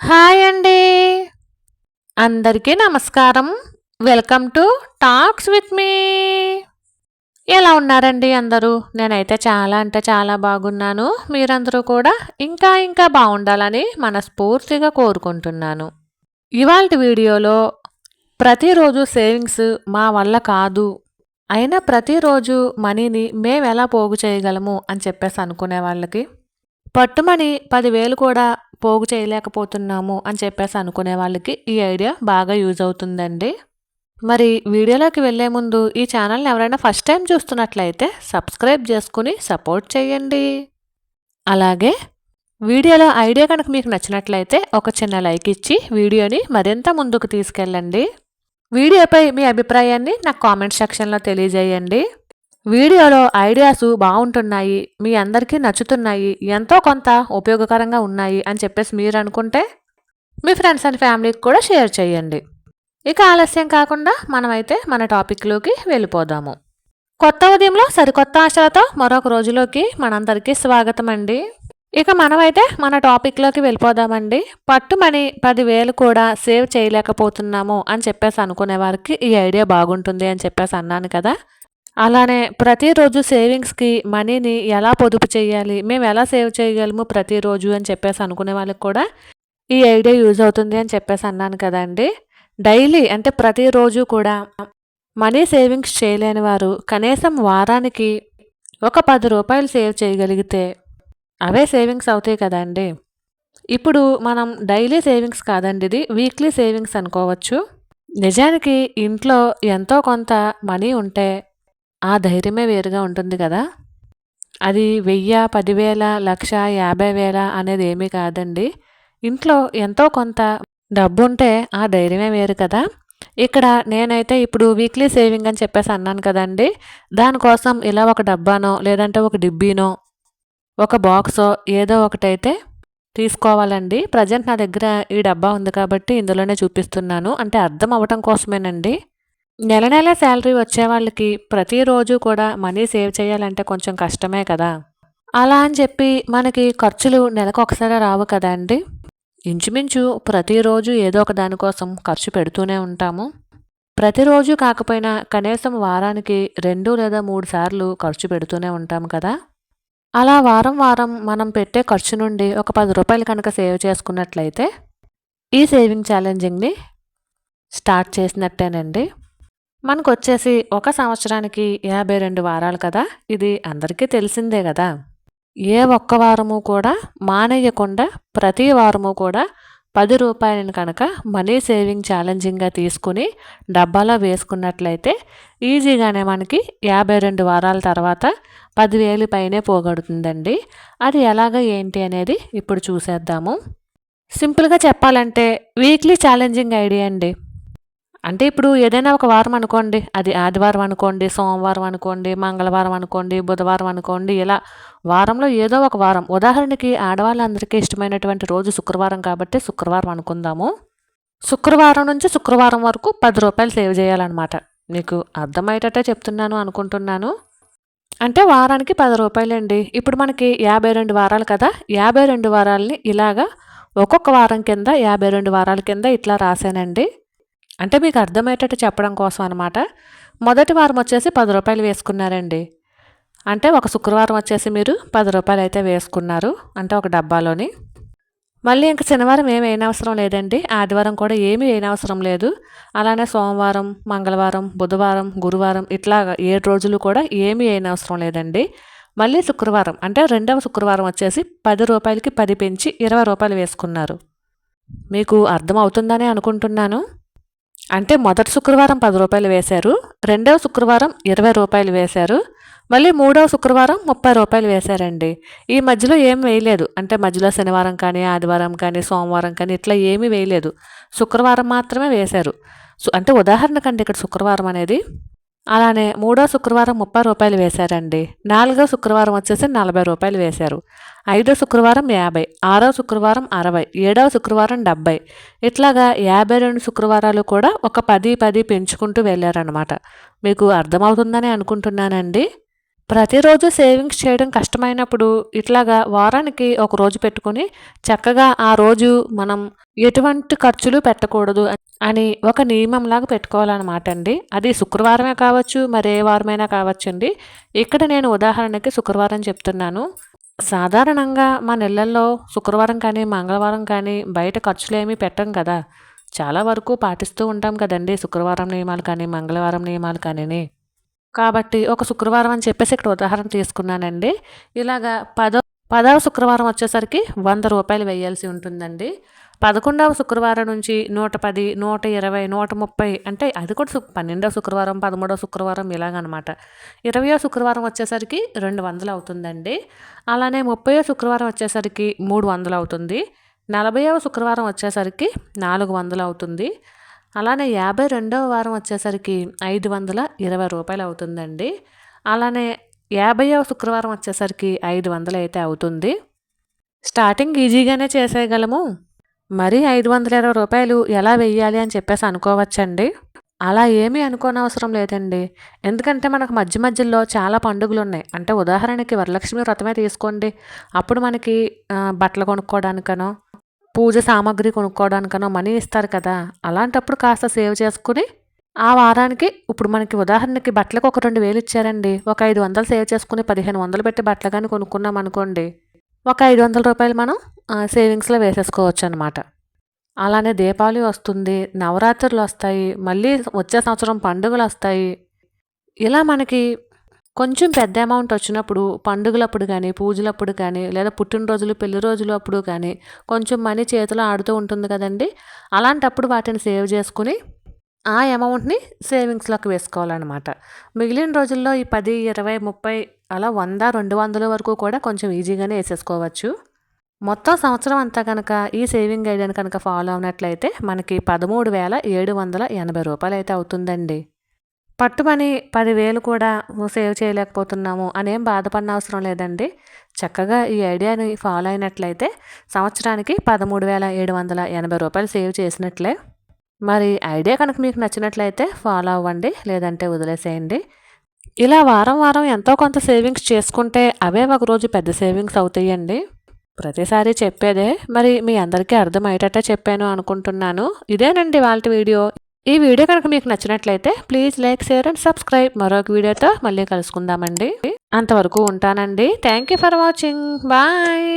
Hi అండి. అందరికీ నమస్కారం. Welcome to talks with me. ఎలా ఉన్నారండి అందరూ? నేనైతే చాలా అంటే చాలా బాగున్నాను. మీరందరూ కూడా ఇంకా ఇంకా బాగుండాలని మనస్ఫూర్తిగా కోరుకుంటున్నాను. ఇవాళ వీడియోలో ప్రతిరోజు సేవింగ్స్ మా వల్ల కాదు. అయినా ప్రతిరోజు మనీని మేము ఎలా పోగు చేయగలము అని చెప్పేసి అనుకునే వాళ్ళకి పట్టుమని పదివేలు కూడా పోగు చేయలేకపోతున్నాము అని చెప్పేసి అనుకునే వాళ్ళకి ఈ ఐడియా బాగా యూజ్ అవుతుందండి. మరి వీడియోలోకి వెళ్ళే ముందు ఈ ఛానల్ని ఎవరైనా ఫస్ట్ టైం చూస్తున్నట్లయితే సబ్స్క్రైబ్ చేసుకుని సపోర్ట్ చేయండి. అలాగే వీడియోలో ఐడియా కనుక మీకు నచ్చినట్లయితే ఒక చిన్న లైక్ ఇచ్చి వీడియోని మరింత ముందుకు తీసుకెళ్ళండి. వీడియోపై మీ అభిప్రాయాన్ని నాకు కామెంట్ సెక్షన్లో తెలియజేయండి. వీడియోలో ఐడియాస్ బాగుంటున్నాయి మీ అందరికీ నచ్చుతున్నాయి ఎంతో కొంత ఉపయోగకరంగా ఉన్నాయి అని చెప్పేసి మీరు అనుకుంటే మీ ఫ్రెండ్స్ అండ్ ఫ్యామిలీకి కూడా షేర్ చేయండి. ఇక ఆలస్యం కాకుండా మనమైతే మన టాపిక్లోకి వెళ్ళిపోదాము. కొత్త ఉదయంలో సరికొత్త ఆశలతో మరొక రోజులోకి మనందరికీ స్వాగతం అండి. ఇక మనమైతే మన టాపిక్లోకి వెళ్ళిపోదామండి. పట్టుమని పదివేలు కూడా సేవ్ చేయలేకపోతున్నాము అని చెప్పేసి అనుకునే వారికి ఈ ఐడియా బాగుంటుంది అని చెప్పేసి అన్నాను కదా. అలానే ప్రతిరోజు సేవింగ్స్కి మనీని ఎలా పొదుపు చేయాలి మేము ఎలా సేవ్ చేయగలము ప్రతిరోజు అని చెప్పేసి అనుకునే వాళ్ళకి కూడా ఈ ఐడియా యూజ్ అవుతుంది అని చెప్పేసి అన్నాను కదండి. డైలీ అంటే ప్రతిరోజు కూడా మనీ సేవింగ్స్ చేయలేని వారు కనీసం వారానికి ఒక పది రూపాయలు సేవ్ చేయగలిగితే అవే సేవింగ్స్ అవుతాయి కదండి. ఇప్పుడు మనం డైలీ సేవింగ్స్ కాదండి ఇది వీక్లీ సేవింగ్స్ అనుకోవచ్చు. నిజానికి ఇంట్లో ఎంతో కొంత మనీ ఉంటే ఆ ధైర్యమే వేరుగా ఉంటుంది కదా? అది వెయ్యి పదివేల లక్ష యాభై వేల అనేది ఏమీ కాదండి. ఇంట్లో ఎంతో కొంత డబ్బు ఉంటే ఆ ధైర్యమే వేరు కదా? ఇక్కడ నేనైతే ఇప్పుడు వీక్లీ సేవింగ్ అని చెప్పేసి అన్నాను కదండి. దానికోసం ఇలా ఒక డబ్బానో లేదంటే ఒక డిబ్బీనో ఒక బాక్సో ఏదో ఒకటైతే తీసుకోవాలండి. ప్రజెంట్ నా దగ్గర ఈ డబ్బా ఉంది కాబట్టి ఇందులోనే చూపిస్తున్నాను. అంటే అర్థం అవ్వటం కోసమేనండి. నెల నెల శాలరీ వచ్చే వాళ్ళకి ప్రతిరోజు కూడా మనీ సేవ్ చేయాలంటే కొంచెం కష్టమే కదా. అలా అని చెప్పి మనకి ఖర్చులు నెలకు ఒకసారి రావు కదా అండి. ఇంచుమించు ప్రతిరోజు ఏదో ఒక దానికోసం ఖర్చు పెడుతూనే ఉంటాము. ప్రతిరోజు కాకపోయినా కనీసం వారానికి రెండు లేదా మూడు సార్లు ఖర్చు పెడుతూనే ఉంటాము కదా. అలా వారం వారం మనం పెట్టే ఖర్చు నుండి ఒక పది రూపాయలు కనుక సేవ్ చేసుకున్నట్లయితే ఈ సేవింగ్ ఛాలెంజింగ్ని స్టార్ట్ చేసినట్టేనండి. మనకు వచ్చేసి ఒక సంవత్సరానికి యాభై రెండు వారాలు కదా? ఇది అందరికీ తెలిసిందే కదా? ఏ ఒక్క వారము కూడా మానేయకుండా ప్రతి వారము కూడా పది రూపాయలను కనుక మనీ సేవింగ్ ఛాలెంజింగ్గా తీసుకుని డబ్బాలో వేసుకున్నట్లయితే ఈజీగానే మనకి యాభై రెండు వారాల తర్వాత పదివేలు పైనే పోగొడుతుందండి. అది ఎలాగ ఏంటి అనేది ఇప్పుడు చూసేద్దాము. సింపుల్గా చెప్పాలంటే వీక్లీ ఛాలెంజింగ్ ఐడియా అండి. అంటే ఇప్పుడు ఏదైనా ఒక వారం అనుకోండి అది ఆదివారం అనుకోండి సోమవారం అనుకోండి మంగళవారం అనుకోండి బుధవారం అనుకోండి ఇలా వారంలో ఏదో ఒక వారం. ఉదాహరణకి ఆడవాళ్ళందరికీ ఇష్టమైనటువంటి రోజు శుక్రవారం కాబట్టి శుక్రవారం అనుకుందాము. శుక్రవారం నుంచి శుక్రవారం వరకు పది రూపాయలు సేవ్ చేయాలన్నమాట. మీకు అర్థమయ్యేటట్టే చెప్తున్నాను అనుకుంటున్నాను. అంటే వారానికి పది రూపాయలండి. ఇప్పుడు మనకి యాభై రెండు వారాలు కదా యాభై రెండు వారాలని ఇలాగా ఒక్కొక్క వారం కింద యాభై రెండు వారాల కింద ఇట్లా రాశానండి. అంటే మీకు అర్థమయ్యేటట్టు చెప్పడం కోసం అనమాట మొదటి వారం వచ్చేసి పది రూపాయలు వేసుకున్నారండి. అంటే ఒక శుక్రవారం వచ్చేసి మీరు పది రూపాయలు అయితే వేసుకున్నారు అంటే ఒక డబ్బాలోని. మళ్ళీ ఇంక శనివారం ఏమి అవసరం లేదండి. ఆదివారం కూడా ఏమీ అవసరం లేదు. అలానే సోమవారం మంగళవారం బుధవారం గురువారం ఇట్లా ఏడు రోజులు కూడా ఏమీ అవసరం లేదండి. మళ్ళీ శుక్రవారం అంటే రెండవ శుక్రవారం వచ్చేసి పది రూపాయలకి పది పెంచి ఇరవై రూపాయలు వేసుకున్నారు. మీకు అర్థం అనుకుంటున్నాను. అంటే మొదటి శుక్రవారం పది రూపాయలు వేశారు రెండవ శుక్రవారం ఇరవై రూపాయలు వేశారు మళ్ళీ మూడవ శుక్రవారం ముప్పై రూపాయలు వేశారండి. ఈ మధ్యలో ఏం వేయలేదు. అంటే మధ్యలో శనివారం కానీ ఆదివారం కానీ సోమవారం కానీ ఇట్లా ఏమీ వేయలేదు. శుక్రవారం మాత్రమే వేశారు. అంటే ఉదాహరణకండి ఇక్కడ శుక్రవారం అనేది. అలానే మూడో శుక్రవారం ముప్పై రూపాయలు వేశారండి. నాలుగో శుక్రవారం వచ్చేసి నలభై రూపాయలు వేశారు. ఐదో శుక్రవారం యాభై ఆరో శుక్రవారం అరవై ఏడవ శుక్రవారం డెబ్బై. ఇట్లాగా యాభై రెండు శుక్రవారాలు కూడా ఒక పది పది పెంచుకుంటూ వెళ్ళారనమాట మీకు అర్థమవుతుందని అనుకుంటున్నానండి. ప్రతిరోజు సేవింగ్స్ చేయడం కష్టమైనప్పుడు ఇట్లాగా వారానికి ఒక రోజు పెట్టుకొని చక్కగా ఆ రోజు మనం ఎటువంటి ఖర్చులు పెట్టకూడదు అని ఒక నియమంలాగా పెట్టుకోవాలన్నమాట అండి. అది శుక్రవారమే కావచ్చు మరే వారమైనా కావచ్చండి ఇక్కడ నేను ఉదాహరణకి శుక్రవారం చెప్తున్నాను. సాధారణంగా మన ఇళ్ళల్లో శుక్రవారం కానీ మంగళవారం కానీ బయట ఖర్చులు ఏమీ పెట్టం కదా. చాలా వరకు పాటిస్తూ ఉంటాం కదండి శుక్రవారం నియమాలు కానీ మంగళవారం నియమాలు కానీ కాబట్టి ఒక శుక్రవారం అని చెప్పేసి ఇక్కడ ఉదాహరణ తీసుకున్నానండి. ఇలాగా పదో పదవ శుక్రవారం వచ్చేసరికి వంద రూపాయలు వేయాల్సి ఉంటుందండి. పదకొండవ శుక్రవారం నుంచి నూట పది నూట ఇరవై నూట ముప్పై అంటే అది కూడా పన్నెండవ శుక్రవారం పదమూడవ శుక్రవారం ఇలాగనమాట. ఇరవయో శుక్రవారం వచ్చేసరికి రెండు వందలు అవుతుందండి. అలానే ముప్పయో శుక్రవారం వచ్చేసరికి మూడు వందలు అవుతుంది. నలభైవ శుక్రవారం వచ్చేసరికి నాలుగు వందలు అవుతుంది. అలానే యాభై రెండవ వారం వచ్చేసరికి ఐదు వందల ఇరవై రూపాయలు అవుతుందండి అలానే యాభైవ శుక్రవారం వచ్చేసరికి ఐదు వందలు అయితే అవుతుంది. స్టార్టింగ్ ఈజీగానే చేసేయగలము. మరీ ఐదు వందల ఇరవై రూపాయలు ఎలా వెయ్యాలి అని చెప్పేసి అనుకోవచ్చండి. అలా ఏమీ అనుకోనవసరం లేదండి. ఎందుకంటే మనకు మధ్య మధ్యలో చాలా పండుగలు ఉన్నాయి అంటే ఉదాహరణకి వరలక్ష్మి వ్రతమే తీసుకోండి. అప్పుడు మనకి బట్టలు కొనుక్కోవడానికనో పూజ సామాగ్రి కొనుక్కోవడానికనో మనీ ఇస్తారు కదా అలాంటప్పుడు కాస్త సేవ్ చేసుకుని ఆ వారానికి ఇప్పుడు మనకి ఉదాహరణకి బట్టలకు ఒక రెండు వేలు ఇచ్చారండి. ఒక ఐదు వందలు సేవ్ చేసుకుని పదిహేను వందలు పెట్టి బట్టలు కానీ కొనుక్కున్నాం అనుకోండి ఒక ఐదు వందల రూపాయలు మనం సేవింగ్స్లో వేసేసుకోవచ్చు అనమాట అలానే దీపావళి వస్తుంది నవరాత్రులు వస్తాయి మళ్ళీ వచ్చే సంవత్సరం పండుగలు వస్తాయి. ఇలా మనకి కొంచెం పెద్ద అమౌంట్ వచ్చినప్పుడు పండుగలప్పుడు కానీ పూజలప్పుడు కానీ లేదా పుట్టినరోజులు పెళ్ళి రోజులు అప్పుడు కానీ కొంచెం మనీ చేతిలో ఆడుతూ ఉంటుంది కదండి. అలాంటప్పుడు వాటిని సేవ్ చేసుకుని ఆ అమౌంట్ని సేవింగ్స్లోకి వేసుకోవాలన్నమాట. మిగిలిన రోజుల్లో ఈ పది ఇరవై ముప్పై అలా వంద రెండు వందల వరకు కూడా కొంచెం ఈజీగానే వేసేసుకోవచ్చు. మొత్తం సంవత్సరం అంతా కనుక ఈ సేవింగ్ గైడ్ని కనుక ఫాలో అవునట్లయితే మనకి పదమూడు వేల ఏడు వందల ఎనభై రూపాయలు అయితే అవుతుందండి. పట్టుమని పదివేలు కూడా సేవ్ చేయలేకపోతున్నాము అనేం బాధపడిన అవసరం లేదండి. చక్కగా ఈ ఐడియాని ఫాలో అయినట్లయితే సంవత్సరానికి పదమూడు వేల ఏడు వందల ఎనభై రూపాయలు సేవ్ చేసినట్లే. మరి ఐడియా కనుక మీకు నచ్చినట్లయితే ఫాలో అవ్వండి లేదంటే వదిలేసేయండి. ఇలా వారం వారం ఎంతో కొంత సేవింగ్స్ చేసుకుంటే అవే ఒకరోజు పెద్ద సేవింగ్స్ అవుతాయండి. ప్రతిసారి చెప్పేదే మరి మీ అందరికీ అర్థమయ్యేటట్టే చెప్పాను అనుకుంటున్నాను. ఇదేనండి వాళ్ళ వీడియో. ఈ వీడియో కనుక మీకు నచ్చినట్లయితే please like share and subscribe. మరొక వీడియోతో మళ్ళీ కలుసుకుందామండి. అంతవరకు ఉంటానండి. Thank you for watching. Bye.